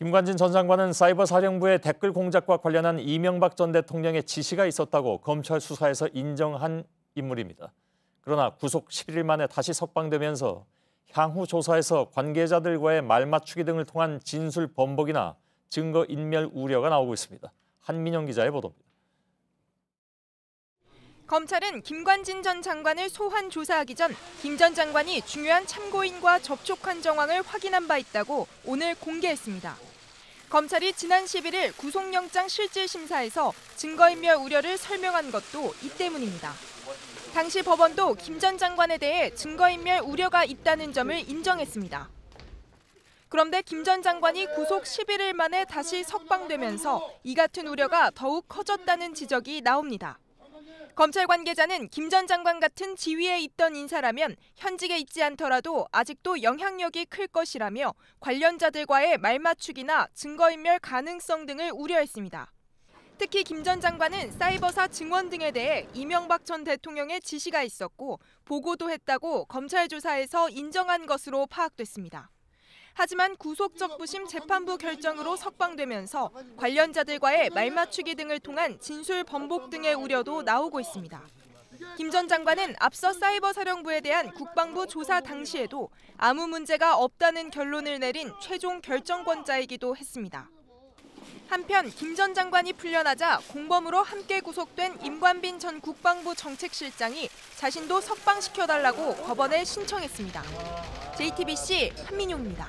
김관진 전 장관은 사이버 사령부의 댓글 공작과 관련한 이명박 전 대통령의 지시가 있었다고 검찰 수사에서 인정한 인물입니다. 그러나 구속 11일 만에 다시 석방되면서 향후 조사에서 관계자들과의 말맞추기 등을 통한 진술 번복이나 증거 인멸 우려가 나오고 있습니다. 한민영 기자의 보도입니다. 검찰은 김관진 전 장관을 소환 조사하기 전 김 전 장관이 중요한 참고인과 접촉한 정황을 확인한 바 있다고 오늘 공개했습니다. 검찰이 지난 11일 구속영장 실질심사에서 증거인멸 우려를 설명한 것도 이 때문입니다. 당시 법원도 김 전 장관에 대해 증거인멸 우려가 있다는 점을 인정했습니다. 그런데 김 전 장관이 구속 11일 만에 다시 석방되면서 이 같은 우려가 더욱 커졌다는 지적이 나옵니다. 검찰 관계자는 김 전 장관 같은 지위에 있던 인사라면 현직에 있지 않더라도 아직도 영향력이 클 것이라며 관련자들과의 말맞추기나 증거인멸 가능성 등을 우려했습니다. 특히 김 전 장관은 사이버사 증원 등에 대해 이명박 전 대통령의 지시가 있었고 보고도 했다고 검찰 조사에서 인정한 것으로 파악됐습니다. 하지만 구속적부심 재판부 결정으로 석방되면서 관련자들과의 말맞추기 등을 통한 진술 번복 등의 우려도 나오고 있습니다. 김 전 장관은 앞서 사이버 사령부에 대한 국방부 조사 당시에도 아무 문제가 없다는 결론을 내린 최종 결정권자이기도 했습니다. 한편 김 전 장관이 풀려나자 공범으로 함께 구속된 임관빈 전 국방부 정책실장이 자신도 석방시켜달라고 법원에 신청했습니다. JTBC 한민용입니다.